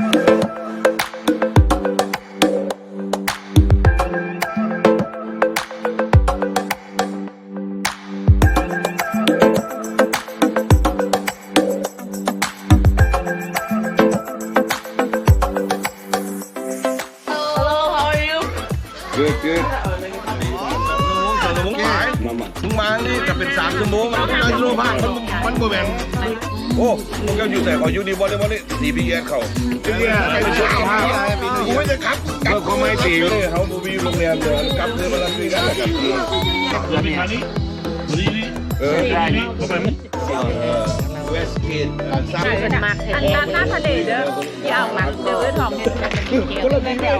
เเนี่ยใครเป็นช่างภาพกูไม่จะขับกลับเขาไม่ตีเลยเขาบูบีโรงแรมเดินกลับเลยมาลังคุยกันแล้วกันเออเวสเกตสามอันนั้นหน้าทะเลเด้อที่เอามาเจอไว้ทองเนี่ยคนละไม่เดียว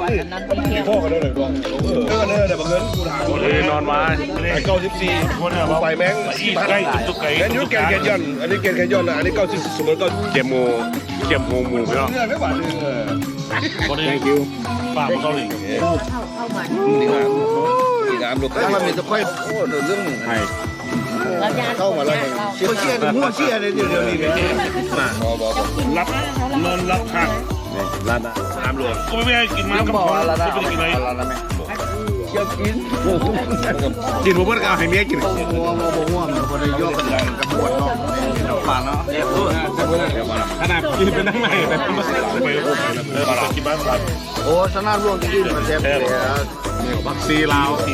พ่อกันด้วยเลยดวงเออเออเดี๋ยวบังเอิญกูถามเลยนอนมาไอ้เก้าสิบสี่ไปแมงสี่พันใกล้ตุกไก่แมนยูแกนแกนยอนอันนี้แกนแกนยอนนะอันนี้เก้าสิบสมมติก็เจ็บโมเจ็บโมหมูพี่น้องเงื่อนไม่หวานเลยเออคนนี้ฝากเขาเลยนี่นะนี่นะลูกค้ามันมีตะไคร้โอ้เรื่องให้ เข้ามาแล้วเชี่ยเชี่ยหัวเชี่ยเลยเดี๋ยวเดี๋ยวนี้มาบอบอบรับนอนรับข้างร้านอะน้ำรวมก็ไม่ได้กินมากับพ่อไม่ได้กินอะไรกินผมเพิ่งเอาให้เมียกินขนาดกินเป็นนั่งไหนแต่ผมก็ไปเออไปกินบ้านครับโอ้ชนะร่วงที่มันแซ่บเลยบักซีลาวสี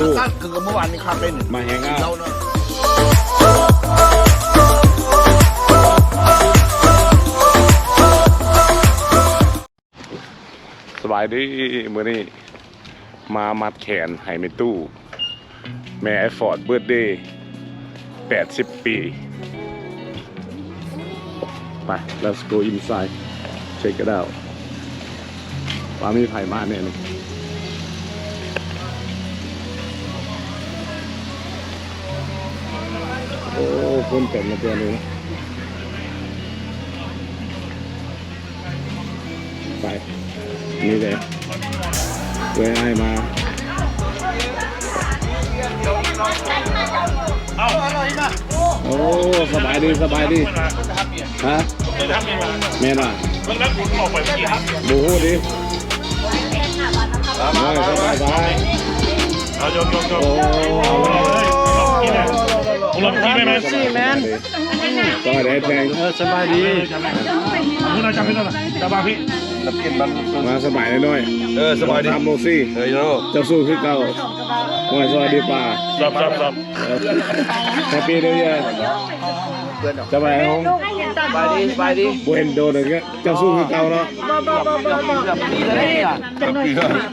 สีก็คือเมื่อวานนี้ครับเป็นมาแหงเอาเราเนาะสบายดีมื้อนี้มามัดแขนให้ในตู้ แม่ไอฟอร์ดเบิร์ดเดย์80 ปี ไป let's go inside check it out ว่ามีไผ่มาเนี่ยนี่ โอ้คนเต็มมาเตือนเลยไป นี่เลยเวไอ้มาเอาโอ้สบายดีสบายดีฮะไงแม่น่ะเมื่อนั้นคุณออกไปเมื่อกี้ครับบูฮู้ดิสบายสบายโอ้ ลยผมรับกินไหมแม่ซี่แมนสบายดีแมนเออสบายดีคุณอาจำไม่ได้หรองจะมาพี่มาสบายหน่อยเออสบายดีทำโมซี่เฮ้ยโย่เจ้าสู้คือเก่าว่าสวัสดีป่าซับซับซับแฮปปี้นิวเยียร์สบายฮง บายดีสบายดีบ่เห็นโดนเลยก็เจ้าสู้คือเก่าเนาะเกือบปีแล้วเนี่ย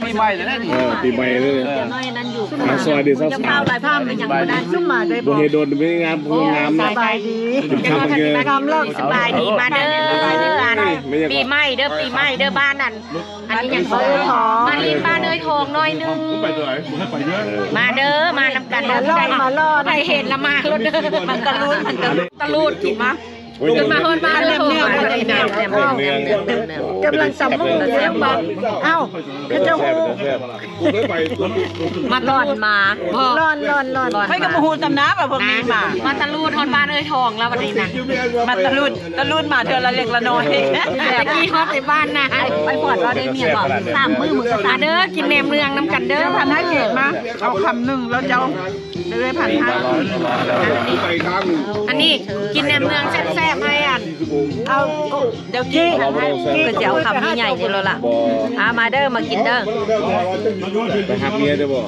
ปีใหม่แล้วเนี่ยเออปีใหม่เลยน้อยนั้นอยู่มาสวัสดีสาวยังเปล่าหลายภาพมันยังไม่ได้ซุ่มมาได้ๆบ่เห็นโดนไม่งามบ่งามสเนาะบายดีทำเงินทำเลิกสบายดีมาเด้อปีใหม่เด้อปีใหม่เด้อบ้านนั่นอันนี้ยังเขามาลินบ้านเอ้ยทองน้อยนึงไปตัวไหนผมให้ไปเยอะมาเด้อมานำกันเด้อใครใครเห็นละมารถเด้อมันตะลุดมันตะลุดกินมา ขึ้นมาเฮิร์นบ้านเลยทองมาเลยแนวแนวเนืองเนี่ยกำลังสำมุกเสียงบังเอ้าก็จะแซ่บจะแซ่บกูเคยไปมาร้อนมาร้อนร้อนร้อนไม่กับมูตำน้ำแบบพวกนี้มามาตะลูดฮอนบ้านเอ้ยทองแล้ววันนี้นะมาตะลุดตะลุดมาเดือนละเล็กละน้อยตะกี้ฮอตในบ้านนะไปปอดเราได้เมียบอกสามมือมือตาเด้อกินแหนมเนืองน้ำกันเด้อพันห้าเกตมาเอาคำหนึ่งแล้วจะ เอาเลยพันห้าไปทาง อันนี้กินแหนมเนืองแซ่บๆให้อัน เอาเดี๋ยวกี้เราบ่ต้องแซ่บก็จะเอาคำใหญ่ๆนี่แล้วล่ะบ่อามาเด้อมากินเด้อไปหักเมียได้บ่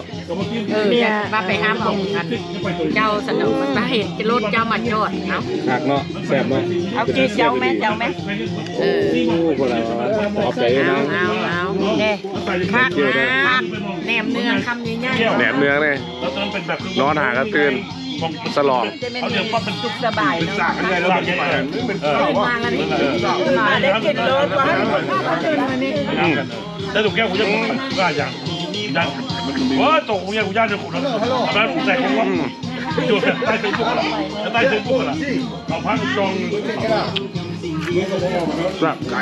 เออมาไปห้ามเอากันเจ้าสนุกมาเห็นจะรถเจ้ามาจอดเนาะหักเนาะแซ่บเนาะเอากี้เจ้าแม่เจ้าแม่เออโอ้คนละขอบใจเอานะเอาเอาเด้คักนะแหนมเนืองคำใหญ่ๆแหนมเนื้อเนี่ยแล้วตอนเป็นแบบนอนหากระตื่น สลองเขาเรียกว่าเป็นสุขสบายเนาะอันนี้เราไปเป็นเออมาแล้วนี่มาได้กินรถว่าเขาตื่นมานี่แต่ถูกแก้วกูจะก็อย่างยันว่าตกกูยังกูย่านจะขุดแล้วแล้วกูใส่กูว่าอยู่ใต้ถึงปุ๊บแล้วใต้ถึงปุ๊บละเอาพักจองครับไก่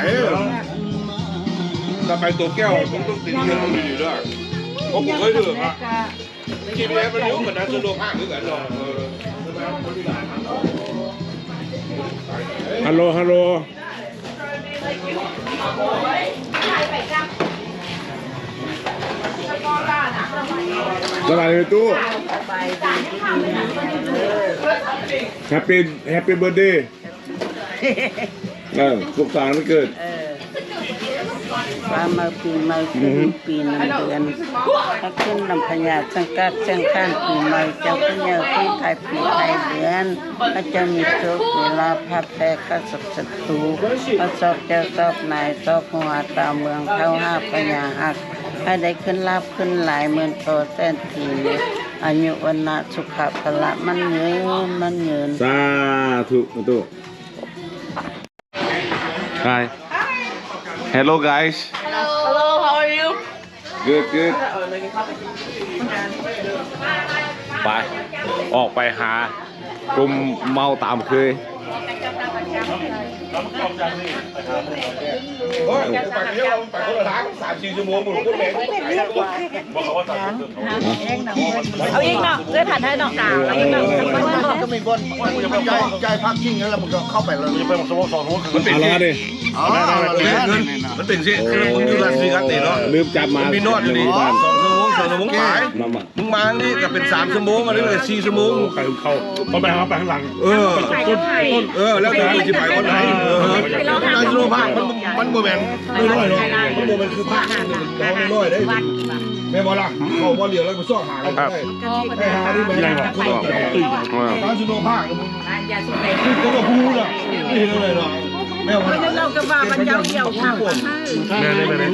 ถ้าไปตัวแก้วผมต้องติดเครื่องมันอยู่ด้วยเพราะผมเคยเดื่มอะ กินแล้วมันรู้เหมือนนั้นจะรวมห้างหรือกันหรอฮัลโหลฮัลโหลสบายดีตู้แฮปปี้แฮปปี้เบิร์ดเดย์เออสุขสันต์วันเกิด ว่ามาปีใหม่ปีปีหนึ่งเดือนถ้าขึ้นลำพญาสังกัดสังการปีใหม่เจ้าพญาขึ้นไทยปีไทยเดือนพระเจ้ามีโชคเวลาพับแพ้กษัตริย์ศัตรูพระสอบเจ้าสอบนายสอบหัวตาเมืองเข้าห้าพญาหักให้ได้ขึ้นลาบขึ้นหลายหมื่นโตแสนทีอายุวันนะสุขภาละมันเงินมันเงินสาธุตู้ Hi Hello guys Hello how are you good good ไป ออกไปหากลุ่มเมาตามเคย โอ้ยไปเที่ยวไปคนละทางสามสี่ชั่วโมงหมดคนแม่งเอาอีกเนาะเพื่อถ่านให้เนาะเอาอีกเนาะก็มีบนใจใจพักทิ้งแล้วมันก็เข้าไปเลยจะไปสโมสรนู้นมันเป็นเอาละดิอ๋อมันเป็นสิคือมึงอยู่รัสเซียติเนาะลืมจับมามีนวดอยู่นี่สองชั่วโมง สองชั่วโมงปลายมามามึงมานี่ก็เป็นสามชั่วโมงอันนี้เป็นสี่ชั่วโมงไปเขาเขาไปเขาไปข้างหลัง เออต้นต้นเออ แล้วแต่มึงจะไปคนไหนเออการสโลภาคมันมันโมแมนไม่น้อยเนาะมันโมแมนคือภาคเราไม่น้อยได้แม่บอล่ะเขาบอลเหลียวแล้วไปซ่อหากันได้แม่หาที่แม่ใหญ่หามาคนตื่ตื่นนตื่นการสโลภาคคือก็มาพูดอะไม่เห็นอะไรหรอก แม่บอล่ะเราก็ว่ามันเจ้าเกี่ยวข้าวแม่เลยแม่เลย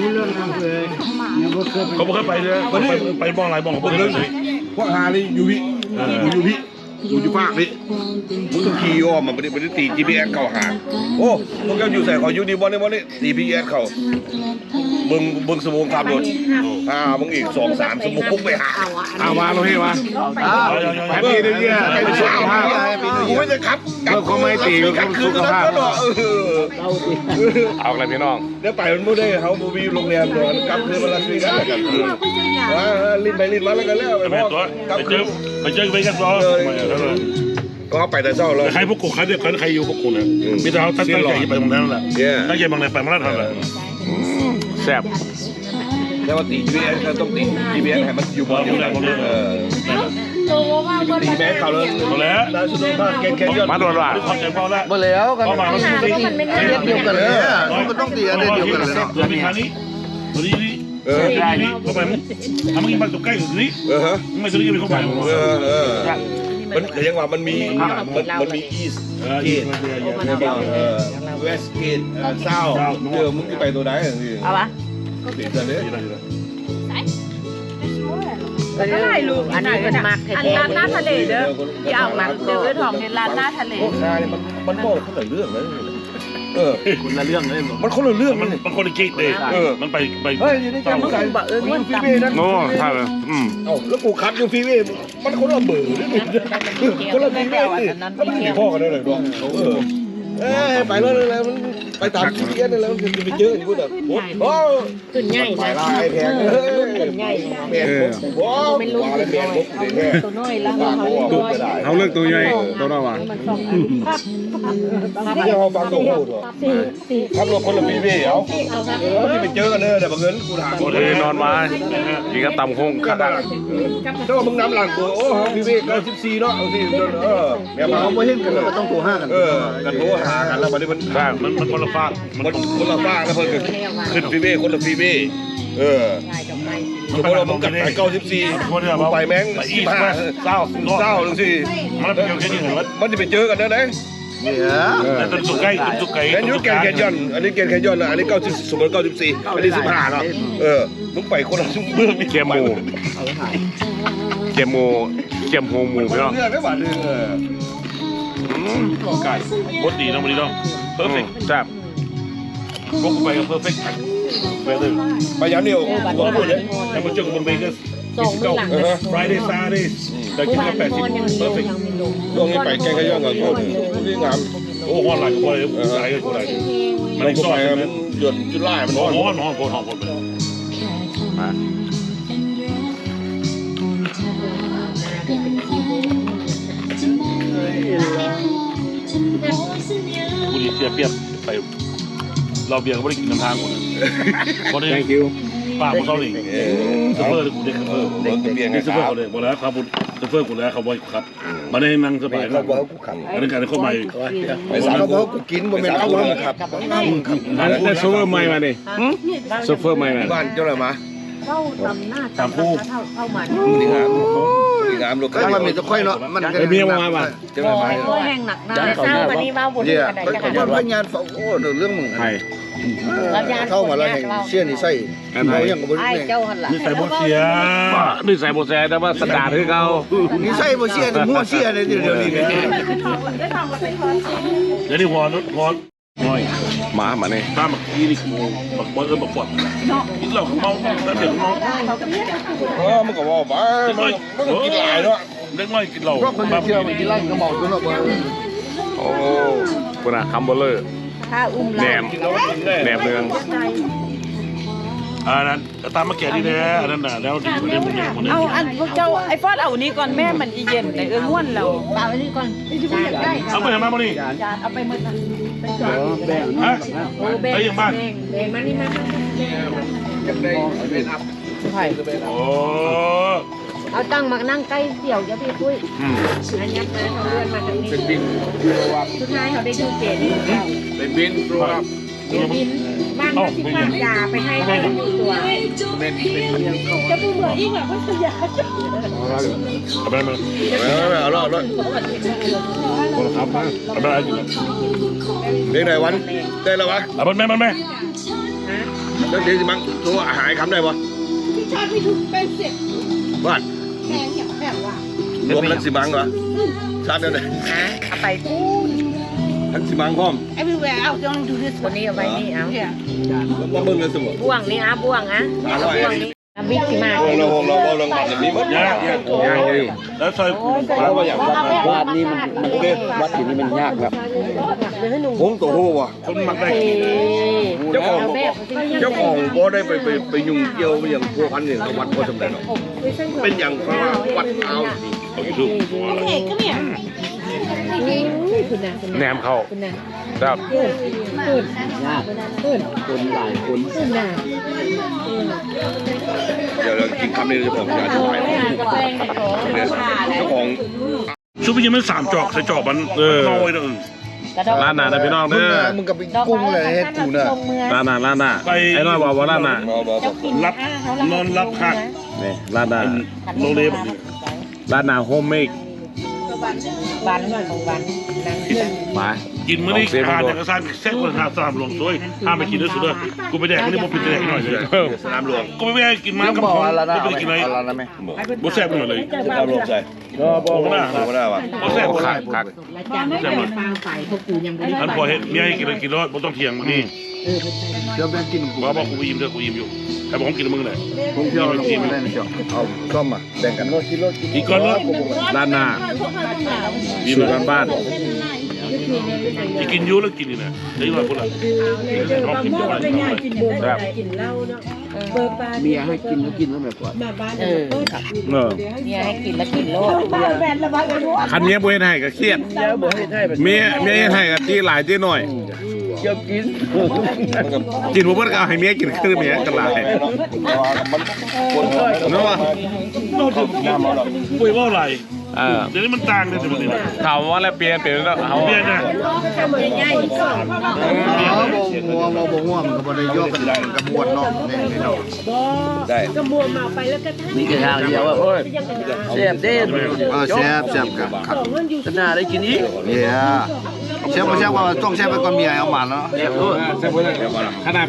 เขาบอกให้ไปเลยไปไปบ้องอะไรบ้องเขาเพิ่งเลยพวกหานี่อยู่พี่อยู่พี่อยู่ที่ภาคนี่มึงต้องขี่อ้อมมันไม่ได้ตี GPS เข้าหาโอ้พวกแกอยู่ใส่ขออยู่ดีบอลนี่บอลนี่ตี GPS เข้าเบิ่งเบิ่งสมองขับรถอ่ามึงอีกสองสามสมองไปหาเอามาลงพี่มาแฮแฮปปปี้ปี้นินิววเยีเยียยร์ร์ให้า ไม่จะขับเพื่อความไม่ตีเพื่อความสุขภาพเอาอะไรพี่น้องเดี๋ยวไปมันไม่ได้เขาบูบีโรงแรมเดี๋ยวกลับคืนมาลาสเวกัสกันคืนว่าลิ้นไปลิ้นมาแล้วกันแล้วไปไปแม่พ่อตัวกลับไปเจคือนไปเจอไปกันรอก็ไปแต่เช้าเลยใครพวกกูใครเด็กใครอยู่พวกกูเนี่ยมีแต่เขาตั้งใจไปตรงนั้นแหละตั้งใจบางไหนไปมาแล้วทันแหละแซ่บแต่ว่าตี GPS ก็ต้องตี GPS ให้มันอยู่บนอยู่ไหนเออ ตีแม่เขาเลยหมดแล้วดาวสุดยอดแกนแกนยอดมาโดนว่าขอบใจพ่อแล้วมาแล้วกันพ่อมาแล้วสิเดียวกันเลยมันก็ต้องตีอันเดียวกันเลยตัวมีทางนี้ตัวนี้นี่เออนี่เข้าไปมั้งทำมึงมาตกใกล้อยู่นี่เออฮะมึงไม่ตัวนี้ยังไม่เข้าไปเออเออมันยังว่ามันมีมันมันมี east เออ gate เออ west gate เออ south เออมึงจะไปตัวไหนอะพี่เอาวะติดกันเนี่ย ถ่ายรูปอันนี้เป็นมักอันร้านหน้าทะเลเด้อที่เอามักเจอทองในร้านหน้าทะเลพวกนายมันมันบอกคนละเรื่องเลยเออคนละเรื่องเลยมันคนละเรื่องมัมันนมันคนละเกตเลยมันไปไปเฮ้ยนี่แกมึงใส่มึงฟีเว่นั่นโน่ใช่เลยอืมเอ้าแล้วกูคัดอยู่ฟีเว่มันคนละเบอร์นี่คนละฟีเว่นี่มันไม่พ่อกันได้เลยด้วยเออเอ้ไปแล้วเลยมัน ไปตาม GPS นั่นแล้วมันจะไปเจออยู่กูแต่โอ้ขึ้นใหญ่ไปลายแพงเออแม่โอ้ไม่รู้ว่าแม่บุกเด็กตัวน้อยแล้วปาเขาเขาบอกได้เขาเลือกตัวใหญ่ตัวน้อยว่ะนี่เขาฟังตัวพูดเหรอขับรถคนละฟีเว่เอาเออที่ไปเจอกันเนอะแต่บางเงินกูถามโอเคนอนมากินก็ตำคงขัดได้ถ้าว่ามึงน้ำหลังกูโอ้ฟีเว่เก้าสิบสี่เนาะเอาสิเออแม่มาเขาไม่เห็นกันแล้วก็ต้องโทรห้ากันเออกันโทรหากันแล้ววันนี้มัน มันมันคนละฟากมันคนละฟ้าแล้วเพิ่นก็ขึ้นฟีเว่คนละฟีเว่เออสมมติว่ามึงกัดไปเก้าสิบสี่มึงไปแม่งสิบห้าเศร้าเศร้าดูสิมันเป็นแค่นี้เหรอมันจะไปเจอกันได้ไหมเนี่ยแต่ตัวสุกใกล้ตัวสุกไก่แอนยูแกนแคนยอนอันนี้แกนแคนยอนนะอันนี้เก้าสิบสมมติเก้าสิบสี่อันนี้สิบห้าเนาะเออมึงไปคนละเมืองนี่เกียมหมูเกียมหมูเกียมหูหมูพี่น้องเรื่องได้ป่ะเออ ไก่บดดีน้องบดีน้องเพอร์เฟกต์แซ่บพวกไปกับเพอร์เฟกต์ไปเลยไปยันเดียวผมพูดเลยแล้วมาเจอกันบนเบเกอร์ยี่สิบเก้า Friday Saturday แต่กินกาแฟชิมเพอร์เฟกต์ช่วงนี้ไปแกนแคนยอนก่อนคนนี่งามโอ้ฮอนหลายกว่าเลยหลายกว่าเลยมันอีกซอยมันหยดจุดไล่มันฮร้อนนฮอนฮอนฮอนฮอนไปมา บุรีเสียเปรียบไป เราเบียร์ก็ไม่ได้กินน้ำทางคนคนนี้ thank you ป้าของเขาเองซูเปอร์กูเด็กซูเปอร์เด็กเบียงไงนี่ซูคเปอร์รับเขาเลยบอกแล้วครับซูเปอร์กูแล้วเขาบอกครับมาได้นั่งสบายครับอันนี้การเข้ามาไปสามเขาบอกกูกินบ่แม่นเอาเลยครับอันนี้โซเฟอร์ใหม่มาดิโซเฟอร์ใหม่มาบ้านเจ้าอะไรมาสามผู้ดีงาม ดีงามลูกก็มันมีตะไคร้เนาะมันไอ้เมียมาป่ะเจ้าอะไรมาก็แห้งหนักหนาเศร้าวันนี้มาบุญเนี่ยกันไหนไปกันขอบคุณงานโอ้เรื่องมึงใครเข้ามาแล้วแห่งเชี่ยนี่ใส่เขายังบ่ไอ้ได้เจ้าหันหลังนี่ใส่โบเชียนี่ใส่โบแซแต่ว่าสตาร์คือเขานี่ใส่บ่เชี่ยนี่มั่วเชี่ยเลยเดี๋ยวนี้เนี่ยเดี๋ยวนี้พอพอ น้อยมามาเนี่ยป้ามากี้นี่บักบอลเออบักปอดกินเหล้าเมาแล้วเดี๋ยวเมาเออมันก็ว่าบ้ามันมันก็กินหลายเนาะเล็กน้อยกินเหล้าเพราะคนเชี่ยวมันกินไล่ก็เมาตัวเนาะบ่โอ้คุณอะคัมเบอร์เลอร์ถ้าอุ้มแหนเรามแหนมเนืองอ่านั้นตามมาแก่นี่แน่อันนั้นน่ะแล้วดีคนนี้คนนี้คนนี้เอาอันพวกเจ้าไอ้ฟอดเอานี้ก่อนแม่มันอีเย็นในเอื้อง่วนเราเอาอันนี้ก่อนอยากได้เอาไปทำไมมานี่จานเอาไปหมดนะฮะโอ้ แบ่งไปยังบ้านแบ่งแบ่งมานี่มาโอ้เอาตั้งมานั่งใกล้เสี่ยวจะพี่ปุ้ยอันนี้เขาเลื่อนมาทางนี้เป็นบินสุดท้ายเขาได้ดูเกณฑ์เป็นบินตัวเป็นบิน บ้านเขาที่บ้านยาไปให้เขาตัวเป็นเป็นจะพูดเหมือนอีกแบบว่าสยาเอาไปมาเอาละเอาละคนครับมาเอาไปอยู่เด็กไหนวันได้แล้ววะเอาไปแม่แม่แล้วเดี๋ยวสิมั้งตัวหายคำได้ปะพี่ชาติไม่ถูกเป็นเสร็จบ้านแพงอย่างแบบว่า รวมทั้งสิมังเหรอชาตินั่นเลยเอาไปพูด ทั้งสิมังพร้อม everywhere else don't do this คนนี้เอาไปนี่เอามาเบิ่งกันสิบ่บ่วงนี่อะบ่วงอะบ่วงนี่บิ๊กสิมาวงเราวงเราวงเราแบบนี้หมดยากยากย่างอยู่แล้วซอยแล้วว่าอย่างวัดนี่มันมันเด็ดวัดที่นี่มันยากครับผมตัวโหว่ะคนมักได้เจ้าของเจ้าของบ่ได้ไปไปไปยุ่งเกี่ยวอย่างพวกพันเนี่ยกับวัดพอสำเร็จหรอกเป็นอย่างเพราะว่าวัดเอาเอา อยู่ทุกเอกก็เนี่ยคุณนะแหนมเขาคุณนะครับคุณนะเดี๋ยวเรากินคำนี้จะผมจะอธิบายกาแฟในของเนี่ยเจ้าของชุบยังไม่สามจอกใส่จอกมันน้อยเด้อร้านหนานะพี่น้องมึงเด้อน่ะมึงกับกุ้งเลยเฮ็ดกูน่ะร้านหนาร้านหนาไอ้น้อยบอกว่าร้านหนาบ่บ่บ่รับนอนรับข้างนี่ร้านหนาโรงเรียนแบบนี้ร้านหนาโฮมเมก บันของบันนางเพื่อนมากินมื้อนี้ขาดจากกระซานแซ่บคนหาสามหลวงซวยห้ามไปกินด้วยสุดเลยกูไปแดกมื้อนี้บ่เป็นแดกหน่อยเลยสนามหลวงกูไม่ไปกินมากับของไม่ไปกินอะไรบ่แซ่บหน่อยเลยสนามหลวงใช่โอ้น่าบ่ได้ว่ะบ่แซ่บโอ้บ่คัแซ่กบคักแซ่บเลยท่านพอเฮ็ดเมียให้กินแล้วกินรอดบ่ต้องเถียงมื้อนี้เดี๋ยวแม่กินกูบ่บอกกูไปยิ้มเด้อกูยิ้มอยู่แต่บอกผมกินมึงเลยผมเที่ยวแล้วกินไม่ได้ไม่เที่ยวเอาซ่อมอะแบ่งกันรถกินรถกินอีกก่อนเนาะร้านหนายิ้มสูตรเลยบ้าน ที่กินอยู่แล้วกินนี่นะเดี๋ยวว่าพุ่นล่ะลองกินจังหวะๆครับเมียให้กินก็กินแล้วแบบว่าเออเออเนี่ยให้กินแล้วกินโลดคันเมียบ่เฮ็ดให้ก็เครียดเดี๋ยวบอกให้ได้แบบเมียเมียเฮ็ดให้ก็ตีหลายตีหน่อยเกี่ยวกินกินบ่เบิดก็เอาให้เมียกินคือเมียก็หลายมันปวดหัวเนาะว่าปุ้ยว่าอะไร เออเดี๋ยวนี้มันต่างกันสิมันนี่นะถามว่าแล้วเปลี่ยนเปลี่ยนแล้วเอาเปลี่ยนนะทำง่ายๆก่อนอ๋อบ่งัวบ่บ่งัวมันก็บ่ได้ยกกันได้กระมวลเนาะนี่นี่เนาะได้นี่คือทางเดียวว่าโอ้ยแซ่บเด้เออแซ่บแซ่บครับครับขนาได้กินอีกเนี่ย แซ่บบ่แซ่บว่าต้องแซ่บไปก่อนเมียเอามาเนาะแซ่บด้วยแซ่บเบิดขนาด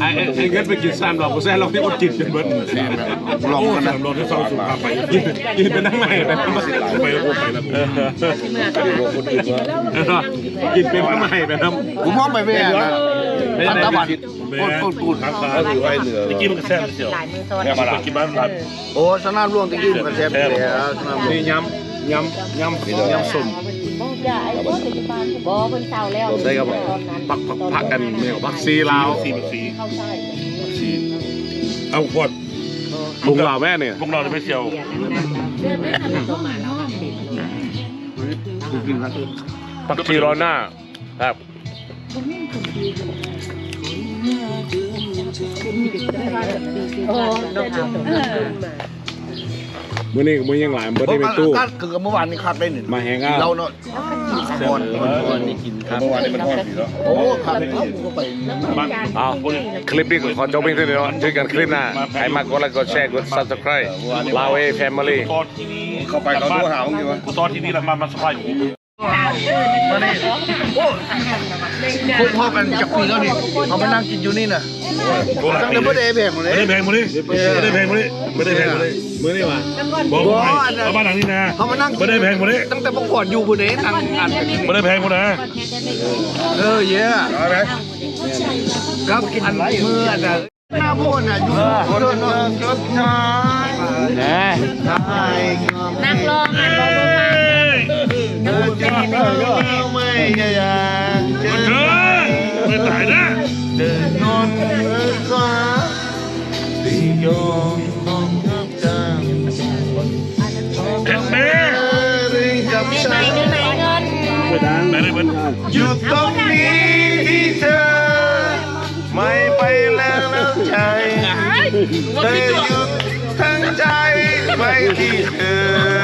ไอ้ไอ้ไอ้เงินไปกิน3ดอกบ่แซ่บเราที่อดกินจนเบิดลองกันนะรอที่สองสุขภาพไปกินกินไปนั่งไหนไปไปโอ้ไปแล้วกินเป็นข้างในไปน้กูมองไปแม่นะอันตะวันกูดกูดก็ถือไว้เหนือที่กินมันก็แซ่บเสียวหลายมือซ้อนแซ่บมาละกินบ้านรัดโอ้สนามหลวงตะกี้มันก็แซ่บอยู่แล้วสนามหลวงนี่ยำยำยำยำส้ม บ่จ่าไอ้บ่ปัจจุบันบ่เพิ่นเช้าแล้วใส่กับปักปักผักกันเมียวผักซีลาวสีสีเข้าใช่สีเอาขวดลุงลาวแม่เนี่ยพวกเราจะไปเที่ยวผักชีร้อนหน้าครับ มื้อนี้มื้อยังหลายเบิดได้เป็นตู้ก็คือเมื่อวานนี้ขาดไปหนึ่งมาแฮงเอาท์เราเนาะก่อนเมื่อวานนี้กินครับเมื่อวานนี้มันทอดผีแล้วโอ้ขาดไปแล้วกูก็ไปเอาคลิปนี้ก็ขอจบเพียงเท่านี้เนาะเจอกันคลิปหน้าใครมากดไลค์กดแชร์กด subscribe ลาวเอแฟมิลี่ตอนที่นี้เข้าไปเขาดูหามึงอยู่วะกูตอนที่นี้แหละมามาสบายอยู่ พวกพ่อกันจากปีแล้วนี่เขาไปนั่งกินอยู่นี่น่ะตั้งแต่เมื่อเดย์แบ่งเลไม่ยได้แพงมาดิไม่ได้แพงมาดิไม่ได้แพงมาดิมื้อนี้ว่าบอกไปเอาบ้านหลังนี้นะเขามานั่งไม่ได้แพงมาดิตั้งแต่ประกวดอยู่ผู้เดย์นั่งอ่านไม่ได้แพงมานะเออเยอะครับอันมืออันน่ะหน้าพูดน่ะอยู่คนนนจดท้ายแหน่ท้ายนั่งรอหันรอลงมาเฮ้ยจะไม่อยากเจเธออไม่ตายนะเดินนอนฟ้าที่ยอมองกับจางเห็มกับไหนฉันเงินไหนเงินไหนเลยมันอยู่ตรงนี้ที่เธอ ไม่ไปแล้วแล้วใจเธอหยุดทั้งใจไปที่เธอ